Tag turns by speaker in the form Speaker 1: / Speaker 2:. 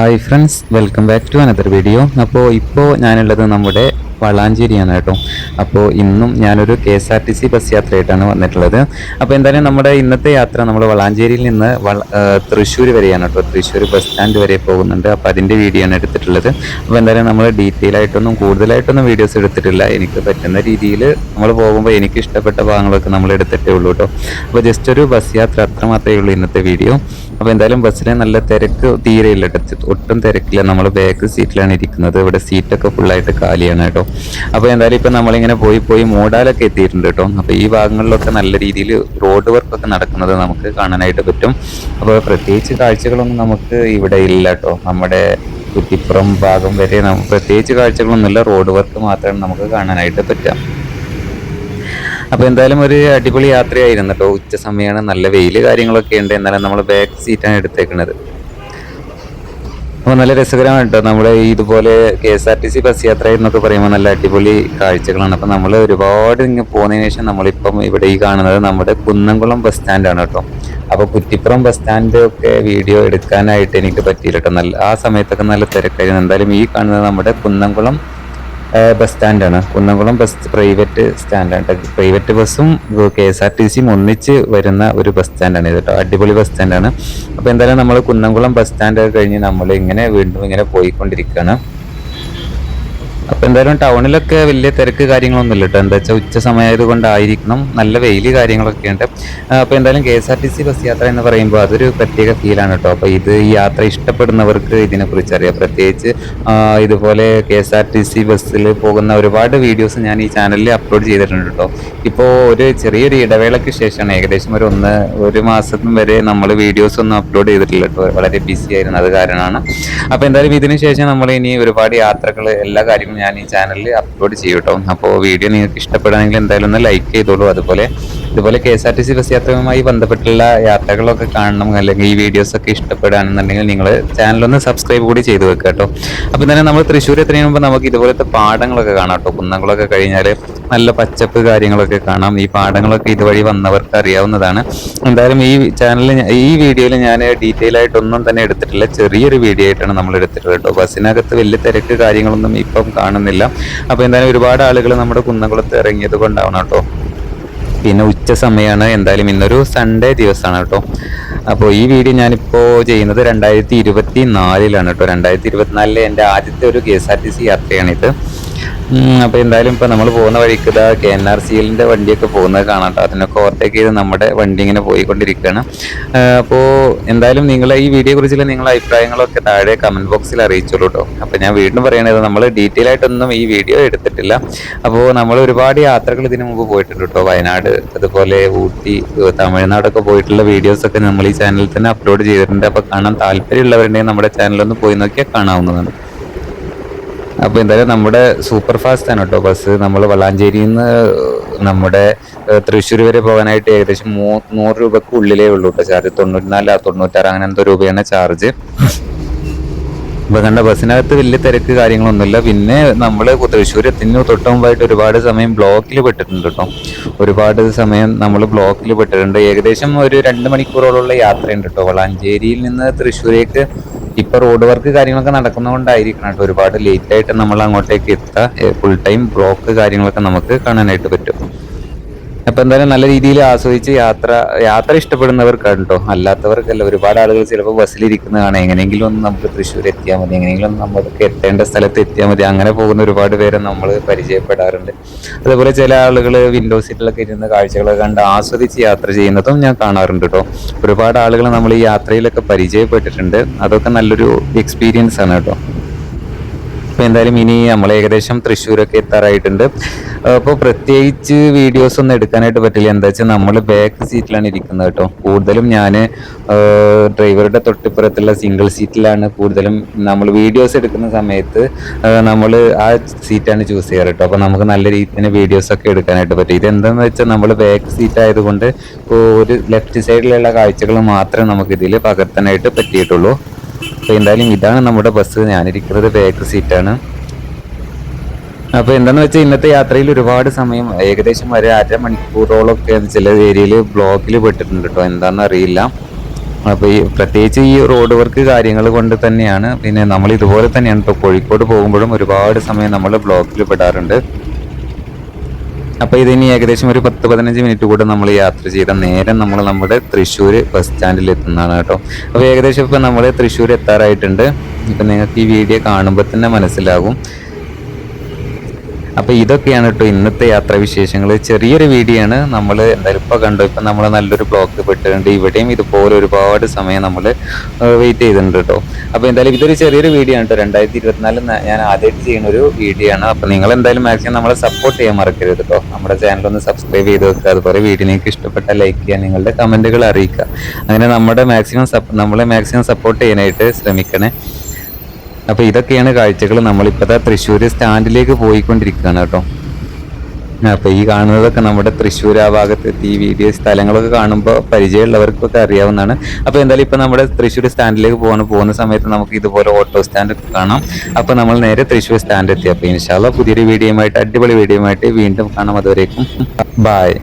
Speaker 1: Hi friends welcome back to another video അപ്പോൾ ഇപ്പോൾ ഞാനുള്ളത് നമ്മുടെ വളാഞ്ചേരിയാണ് കേട്ടോ. അപ്പോൾ ഇന്നും ഞാനൊരു K S R T C bus യാത്രയായിട്ടാണ് വന്നിട്ടുള്ളത്. അപ്പോൾ എന്തായാലും നമ്മുടെ ഇന്നത്തെ യാത്ര നമ്മൾ വളാഞ്ചേരിയിൽ നിന്ന് തൃശ്ശൂർ വരെയാണ് കേട്ടോ. തൃശ്ശൂർ ബസ് സ്റ്റാൻഡ് വരെ പോകുന്നുണ്ട്. അപ്പോൾ അതിന്റെ വീഡിയോ ആണ് എടുത്തിട്ടുള്ളത്. അപ്പോൾ എന്തായാലും നമ്മൾ ഡീറ്റെയിൽ ആയിട്ടൊന്നും കൂടുതലായിട്ടൊന്നും വീഡിയോസ് എടുത്തിട്ടില്ല. എനിക്ക് പറ്റുന്ന രീതിയിൽ നമ്മൾ പോകുമ്പോൾ എനിക്ക് ഇഷ്ടപ്പെട്ട ഭാഗങ്ങളൊക്കെ നമ്മൾ എടുത്തിട്ടേ ഉള്ളൂ കേട്ടോ. അപ്പോൾ ജസ്റ്റ് ഒരു ബസ് യാത്ര അത്ര മാത്രമേ ഉള്ളൂ ഇന്നത്തെ വീഡിയോ അപ്പോൾ എന്തായാലും ബസ്സിലെ നല്ല തിരക്ക് തീരെയില്ല ഒട്ടും തിരക്കില്ല. നമ്മൾ ബാക്ക് സീറ്റിലാണ് ഇരിക്കുന്നത്. ഇവിടെ സീറ്റൊക്കെ ഫുള്ളായിട്ട് കാലിയാണ് കേട്ടോ. അപ്പോൾ എന്തായാലും ഇപ്പം നമ്മളിങ്ങനെ പോയി പോയി മൂടാലൊക്കെ എത്തിയിട്ടുണ്ട് കേട്ടോ. അപ്പോൾ ഈ ഭാഗങ്ങളിലൊക്കെ നല്ല രീതിയിൽ റോഡ് വർക്കൊക്കെ നടക്കുന്നത് നമുക്ക് കാണാനായിട്ട് പറ്റും. അപ്പോൾ പ്രത്യേകിച്ച് കാഴ്ചകളൊന്നും നമുക്ക് ഇവിടെ ഇല്ല കേട്ടോ. നമ്മുടെ കുറ്റിപ്പുറം ഭാഗം വരെ നമുക്ക് പ്രത്യേകിച്ച് കാഴ്ചകളൊന്നുമില്ല. റോഡ് വർക്ക് മാത്രമാണ് നമുക്ക് കാണാനായിട്ട് പറ്റുക അപ്പോൾ എന്തായാലും ഒരു അടിപൊളി യാത്രയായിരുന്നു കേട്ടോ ഉച്ച സമയമാണ് നല്ല വെയിൽ കാര്യങ്ങളൊക്കെ ഉണ്ട്. എന്നാലും നമ്മൾ ബാക്ക് സീറ്റാണ് എടുത്തേക്കുന്നത് അപ്പോൾ നല്ല രസകരമാണ് കേട്ടോ നമ്മുടെ ഇതുപോലെ K S R T C bus യാത്ര എന്നൊക്കെ പറയുമ്പോൾ നല്ല അടിപൊളി കാഴ്ചകളാണ്. അപ്പോൾ നമ്മൾ ഒരുപാട് ഇങ്ങനെ പോകുന്നതിന് ശേഷം നമ്മളിപ്പം ഇവിടെ ഈ കാണുന്നത് നമ്മുടെ കുന്നംകുളം ബസ് സ്റ്റാൻഡാണ് കേട്ടോ അപ്പോൾ കുറ്റിപ്പുറം ബസ് സ്റ്റാൻഡൊക്കെ വീഡിയോ എടുക്കാനായിട്ട് എനിക്ക് പറ്റിയില്ല കേട്ടോ നല്ല ആ സമയത്തൊക്കെ നല്ല തിരക്കായിരുന്നു. എന്തായാലും ഈ കാണുന്നത് നമ്മുടെ കുന്നംകുളം ബസ് സ്റ്റാൻഡാണ് കുന്നംകുളം ബസ് പ്രൈവറ്റ് സ്റ്റാൻഡാണ് പ്രൈവറ്റ് ബസ്സും കെ എസ് ആർ ടി സിയും ഒന്നിച്ച് വരുന്ന ഒരു ബസ് സ്റ്റാൻഡാണ് ഇത് കേട്ടോ അടിപൊളി ബസ് സ്റ്റാൻഡാണ് അപ്പോൾ എന്തായാലും നമ്മൾ കുന്നംകുളം ബസ് സ്റ്റാൻഡ് കഴിഞ്ഞ് നമ്മൾ ഇങ്ങനെ വീണ്ടും ഇങ്ങനെ പോയിക്കൊണ്ടിരിക്കുകയാണ് അപ്പോൾ എന്തായാലും ടൗണിലൊക്കെ വലിയ തിരക്ക് കാര്യങ്ങളൊന്നും ഇല്ല കേട്ടോ എന്താ വെച്ചാൽ ഉച്ച സമയമായത് കൊണ്ടായിരിക്കണം നല്ല വെയിൽ കാര്യങ്ങളൊക്കെ ഉണ്ട് അപ്പോൾ എന്തായാലും K S R T C bus യാത്ര എന്ന് പറയുമ്പോൾ അതൊരു പ്രത്യേക ഫീലാണ് കേട്ടോ അപ്പൊ ഇത് ഈ യാത്ര ഇഷ്ടപ്പെടുന്നവർക്ക് ഇതിനെക്കുറിച്ച് അറിയാം. പ്രത്യേകിച്ച് ഇതുപോലെ K S R T C ബസ്സിൽ പോകുന്ന ഒരുപാട് വീഡിയോസ് ഞാൻ ഈ ചാനലിൽ അപ്ലോഡ് ചെയ്തിട്ടുണ്ട് കേട്ടോ ഇപ്പോൾ ഒരു ചെറിയൊരു ഇടവേളയ്ക്ക് ശേഷമാണ് ഏകദേശം ഒരു ഒന്ന് ഒരു മാസത്തിന് വരെ നമ്മൾ വീഡിയോസ് ഒന്നും അപ്ലോഡ് ചെയ്തിട്ടില്ല കേട്ടോ വളരെ ബിസി ആയിരുന്നു. അത് കാരണമാണ്. അപ്പൊ എന്തായാലും ഇതിന് ശേഷം നമ്മൾ ഇനി ഒരുപാട് യാത്രകൾ എല്ലാ കാര്യങ്ങളും ഞാൻ ഈ ചാനലിൽ അപ്ലോഡ് ചെയ്യും കേട്ടോ അപ്പോൾ വീഡിയോ നിങ്ങൾക്ക് ഇഷ്ടപ്പെടുകയാണെങ്കിൽ എന്തായാലും ഒന്ന് ലൈക്ക് ചെയ്തോളൂ. അതുപോലെ ഇതുപോലെ K S R T C bus യാത്രയുമായി ബന്ധപ്പെട്ടുള്ള യാത്രകളൊക്കെ കാണണം അല്ലെങ്കിൽ ഈ വീഡിയോസ് ഒക്കെ ഇഷ്ടപ്പെടുകയാണെന്നുണ്ടെങ്കിൽ നിങ്ങൾ ചാനലൊന്ന് സബ്സ്ക്രൈബ് കൂടി ചെയ്തു വെക്കുക കേട്ടോ. അപ്പം തന്നെ നമ്മൾ തൃശ്ശൂർ എത്തുന്നതിന് മുമ്പ് നമുക്ക് ഇതുപോലത്തെ പാടങ്ങളൊക്കെ കാണാം കേട്ടോ. കുന്നങ്ങളൊക്കെ കഴിഞ്ഞാൽ നല്ല പച്ചപ്പ് കാര്യങ്ങളൊക്കെ കാണാം. ഈ പാടങ്ങളൊക്കെ ഇതുവഴി വന്നവർക്ക് അറിയാവുന്നതാണ്. എന്തായാലും ഈ ചാനലിൽ ഈ വീഡിയോയിൽ ഞാൻ ഡീറ്റെയിൽ ആയിട്ടൊന്നും തന്നെ എടുത്തിട്ടില്ല. ചെറിയൊരു വീഡിയോ ആയിട്ടാണ് നമ്മൾ എടുത്തിട്ടുള്ളത് കേട്ടോ. ബസ്സിനകത്ത് വലിയ തിരക്ക് കാര്യങ്ങളൊന്നും ഇപ്പം കാണുന്നില്ല. അപ്പോൾ എന്തായാലും ഒരുപാട് ആളുകൾ നമ്മുടെ കുന്നംകുളത്ത് ഇറങ്ങിയത് കൊണ്ടാവണം കേട്ടോ. പിന്നെ ഉച്ച സമയമാണ്. എന്തായാലും ഇന്നൊരു സൺഡേ ദിവസമാണ് കേട്ടോ. അപ്പോൾ ഈ വീഡിയോ ഞാനിപ്പോൾ ചെയ്യുന്നത് രണ്ടായിരത്തി ഇരുപത്തി നാലിലാണ് കേട്ടോ. രണ്ടായിരത്തി ഇരുപത്തിനാലിലെ എന്റെ ആദ്യത്തെ ഒരു K S R T C യാത്രയാണിത്. അപ്പോൾ എന്തായാലും ഇപ്പോൾ നമ്മൾ പോകുന്ന വഴിക്ക് ഇതാ കെ എൻ ആർ സി എല്ലിന്റെ വണ്ടിയൊക്കെ പോകുന്നത് കാണാം കേട്ടോ അതിനൊക്കെ ഓവർടേക്ക് ചെയ്ത് നമ്മുടെ വണ്ടി ഇങ്ങനെ പോയിക്കൊണ്ടിരിക്കുകയാണ് അപ്പോൾ എന്തായാലും നിങ്ങൾ ഈ വീഡിയോ കുറിച്ചുള്ള നിങ്ങളുടെ അഭിപ്രായങ്ങളൊക്കെ താഴെ കമന്റ് ബോക്സിൽ അറിയിച്ചോളൂ കേട്ടോ അപ്പോൾ ഞാൻ വീണ്ടും പറയണത് നമ്മൾ ഡീറ്റെയിൽ ആയിട്ടൊന്നും ഈ വീഡിയോ എടുത്തിട്ടില്ല. അപ്പോൾ നമ്മൾ ഒരുപാട് യാത്രകൾ ഇതിനു മുമ്പ് പോയിട്ടുണ്ട് കേട്ടോ വയനാട് അതുപോലെ ഊട്ടി തമിഴ്നാടൊക്കെ പോയിട്ടുള്ള വീഡിയോസൊക്കെ നമ്മൾ ഈ ചാനലിൽ തന്നെ അപ്ലോഡ് ചെയ്തിട്ടുണ്ട്. അപ്പോൾ കാണാൻ താല്പര്യമുള്ളവരുണ്ടെങ്കിൽ നമ്മുടെ ചാനലൊന്ന് പോയി നോക്കിയാൽ കാണാവുന്നതാണ്. അപ്പോൾ എന്തായാലും നമ്മുടെ സൂപ്പർ ഫാസ്റ്റ് ആണ് കേട്ടോ ബസ് നമ്മൾ വളാഞ്ചേരിയിൽ നിന്ന് നമ്മുടെ തൃശ്ശൂർ വരെ പോകാനായിട്ട് ഏകദേശം മൂ നൂറ് രൂപക്ക് ഉള്ളിലേ ഉള്ളൂ കേട്ടോ ചാർജ് തൊണ്ണൂറ്റിനാല് തൊണ്ണൂറ്റാറ് അങ്ങനെ എന്തോ രൂപയാണ് ചാർജ് ഇപ്പൊ കണ്ട ബസ്സിനകത്ത് വലിയ തിരക്ക് കാര്യങ്ങളൊന്നുമില്ല. പിന്നെ നമ്മൾ തൃശ്ശൂർ എത്തിന് തൊട്ട് മുമ്പായിട്ട് ഒരുപാട് സമയം ബ്ലോക്കിൽ പെട്ടിട്ടുണ്ട് കേട്ടോ ഒരുപാട് സമയം നമ്മൾ ബ്ലോക്കിൽ പെട്ടിട്ടുണ്ട്. ഏകദേശം ഒരു രണ്ട് മണിക്കൂറോളമുള്ള യാത്രയുണ്ട് കേട്ടോ വളാഞ്ചേരിയിൽ നിന്ന് തൃശ്ശൂരേക്ക് ഇപ്പൊ റോഡ് വർക്ക് കാര്യങ്ങളൊക്കെ നടക്കുന്നതുകൊണ്ടായിരിക്കണം കേട്ടോ. ഒരുപാട് ലേറ്റ് ആയിട്ട് നമ്മൾ അങ്ങോട്ടേക്ക് എത്തുക ഫുൾ ടൈം ബ്ലോക്ക് കാര്യങ്ങളൊക്കെ നമുക്ക് കാണാനായിട്ട് പറ്റും. അപ്പൊ എന്തായാലും നല്ല രീതിയിൽ ആസ്വദിച്ച് യാത്ര യാത്ര ഇഷ്ടപ്പെടുന്നവർക്കാണ് കേട്ടോ അല്ലാത്തവർക്കല്ല ഒരുപാട് ആളുകൾ ചിലപ്പോൾ ബസ്സിലിരിക്കുന്നതാണ്. എങ്ങനെയെങ്കിലും ഒന്ന് നമുക്ക് തൃശ്ശൂർ എത്തിയാൽ മതി. എങ്ങനെയെങ്കിലും നമുക്ക് എത്തേണ്ട സ്ഥലത്ത് എത്തിയാൽ മതി. അങ്ങനെ പോകുന്ന ഒരുപാട് പേരെ നമ്മൾ പരിചയപ്പെടാറുണ്ട്. അതുപോലെ ചില ആളുകൾ വിൻഡോ സീറ്റിലൊക്കെ ഇരുന്ന് കാഴ്ചകളൊക്കെ കണ്ട് ആസ്വദിച്ച് യാത്ര ചെയ്യുന്നതും ഞാൻ കാണാറുണ്ട് കേട്ടോ ഒരുപാട് ആളുകൾ നമ്മൾ ഈ യാത്രയിലൊക്കെ പരിചയപ്പെട്ടിട്ടുണ്ട്. അതൊക്കെ നല്ലൊരു എക്സ്പീരിയൻസ് ആണ് കേട്ടോ അപ്പോൾ എന്തായാലും ഇനി നമ്മൾ ഏകദേശം തൃശ്ശൂരൊക്കെ എത്താറായിട്ടുണ്ട്. അപ്പോൾ പ്രത്യേകിച്ച് വീഡിയോസ് ഒന്നും എടുക്കാനായിട്ട് പറ്റില്ല. എന്താ വെച്ചാൽ നമ്മൾ ബാക്ക് സീറ്റിലാണ് ഇരിക്കുന്നത് കേട്ടോ. കൂടുതലും ഞാൻ ഡ്രൈവറുടെ തൊട്ടിപ്പുറത്തുള്ള സിംഗിൾ സീറ്റിലാണ് കൂടുതലും നമ്മൾ വീഡിയോസ് എടുക്കുന്ന സമയത്ത് നമ്മൾ ആ സീറ്റാണ് ചൂസ് ചെയ്യാറ് കേട്ടോ. അപ്പോൾ നമുക്ക് നല്ല രീതിയിൽ തന്നെ വീഡിയോസ് ഒക്കെ എടുക്കാനായിട്ട് പറ്റും. ഇതെന്താണെന്ന് വെച്ചാൽ നമ്മൾ ബാക്ക് സീറ്റ് ആയതുകൊണ്ട് ഒരു ലെഫ്റ്റ് സൈഡിലുള്ള കാഴ്ചകൾ മാത്രമേ നമുക്കിതിൽ പകർത്താനായിട്ട് പറ്റിയിട്ടുള്ളൂ. അപ്പോൾ എന്തായാലും ഇതാണ് നമ്മുടെ ബസ് ഞാനിരിക്കുന്നത് ബാക്ക് സീറ്റാണ് അപ്പോൾ എന്താണെന്ന് വെച്ചാൽ ഇന്നത്തെ യാത്രയിൽ ഒരുപാട് സമയം ഏകദേശം ഒരു അര മണിക്കൂറോളമൊക്കെ ചില ഏരിയയിൽ ബ്ലോക്കിൽ പെട്ടിട്ടുണ്ട് കേട്ടോ എന്താണെന്ന് അറിയില്ല. അപ്പോൾ ഈ പ്രത്യേകിച്ച് ഈ റോഡ് വർക്ക് കാര്യങ്ങൾ കൊണ്ട് തന്നെയാണ്. പിന്നെ നമ്മൾ ഇതുപോലെ തന്നെയാണ് ഇപ്പോൾ കോഴിക്കോട് പോകുമ്പോഴും ഒരുപാട് സമയം നമ്മൾ ബ്ലോക്കിൽ പെടാറുണ്ട്. അപ്പോൾ ഇതിനി ഏകദേശം ഒരു പത്ത് പതിനഞ്ച് മിനിറ്റ് കൂടെ നമ്മൾ യാത്ര ചെയ്ത നേരം നമ്മൾ നമ്മുടെ തൃശ്ശൂർ ബസ് സ്റ്റാൻഡിൽ എത്തുന്നതാണ് കേട്ടോ. അപ്പോൾ ഏകദേശം ഇപ്പോൾ നമ്മൾ തൃശ്ശൂർ എത്താറായിട്ടുണ്ട്. ഇപ്പം നിങ്ങൾക്ക് ഈ വീഡിയോ കാണുമ്പോൾ തന്നെ മനസ്സിലാകും. അപ്പോൾ ഇതൊക്കെയാണ് കേട്ടോ ഇന്നത്തെ യാത്രാ വിശേഷങ്ങൾ ചെറിയൊരു വീഡിയോ ആണ് നമ്മൾ എന്തായാലും ഇപ്പോൾ കണ്ടു. ഇപ്പം നമ്മൾ നല്ലൊരു ബ്ലോക്ക് പെട്ടിട്ടുണ്ട്. ഇവിടെയും ഇതുപോലെ ഒരുപാട് സമയം നമ്മൾ വെയിറ്റ് ചെയ്തിട്ടുണ്ട് കേട്ടോ അപ്പോൾ എന്തായാലും ഇതൊരു ചെറിയൊരു വീഡിയോ ആണ് കേട്ടോ രണ്ടായിരത്തി ഇരുപത്തിനാലിൽ ഞാൻ ആദ്യമായിട്ട് ചെയ്യുന്ന ഒരു വീഡിയോ ആണ്. അപ്പോൾ നിങ്ങൾ എന്തായാലും മാക്സിമം നമ്മളെ സപ്പോർട്ട് ചെയ്യാൻ മറക്കരുത് കേട്ടോ നമ്മുടെ ചാനൽ ഒന്ന് സബ്സ്ക്രൈബ് ചെയ്ത് വെക്കുക. അതുപോലെ വീഡിയോ നിങ്ങൾക്ക് ഇഷ്ടപ്പെട്ട ലൈക്ക് ചെയ്യുക. നിങ്ങളുടെ കമന്റുകൾ അറിയിക്കുക. അങ്ങനെ നമ്മുടെ മാക്സിമം നമ്മളെ മാക്സിമം സപ്പോർട്ട് ചെയ്യാനായിട്ട് ശ്രമിക്കണേ. അപ്പോൾ ഇതൊക്കെയാണ് കാഴ്ചകൾ നമ്മളിപ്പോൾ തൃശ്ശൂർ സ്റ്റാൻഡിലേക്ക് പോയിക്കൊണ്ടിരിക്കുകയാണ് കേട്ടോ. അപ്പോൾ ഈ കാണുന്നതൊക്കെ നമ്മുടെ തൃശ്ശൂർ ആ ഭാഗത്ത് എത്തി ഈ വീഡിയോ സ്ഥലങ്ങളൊക്കെ കാണുമ്പോൾ പരിചയമുള്ളവർക്കൊക്കെ അറിയാവുന്നതാണ്. അപ്പോൾ എന്തായാലും ഇപ്പോൾ നമ്മുടെ തൃശ്ശൂർ സ്റ്റാൻഡിലേക്ക് പോകണം പോകുന്ന സമയത്ത് നമുക്ക് ഇതുപോലെ ഓട്ടോ സ്റ്റാൻഡ് കാണാം. അപ്പോൾ നമ്മൾ നേരെ തൃശ്ശൂർ സ്റ്റാൻഡ് എത്തി. അപ്പോൾ ഇൻഷാല്ല പുതിയൊരു വീഡിയോയുമായിട്ട് അടിപൊളി വീഡിയോയുമായിട്ട് വീണ്ടും കാണാം. അതുവരേക്കും ബായ്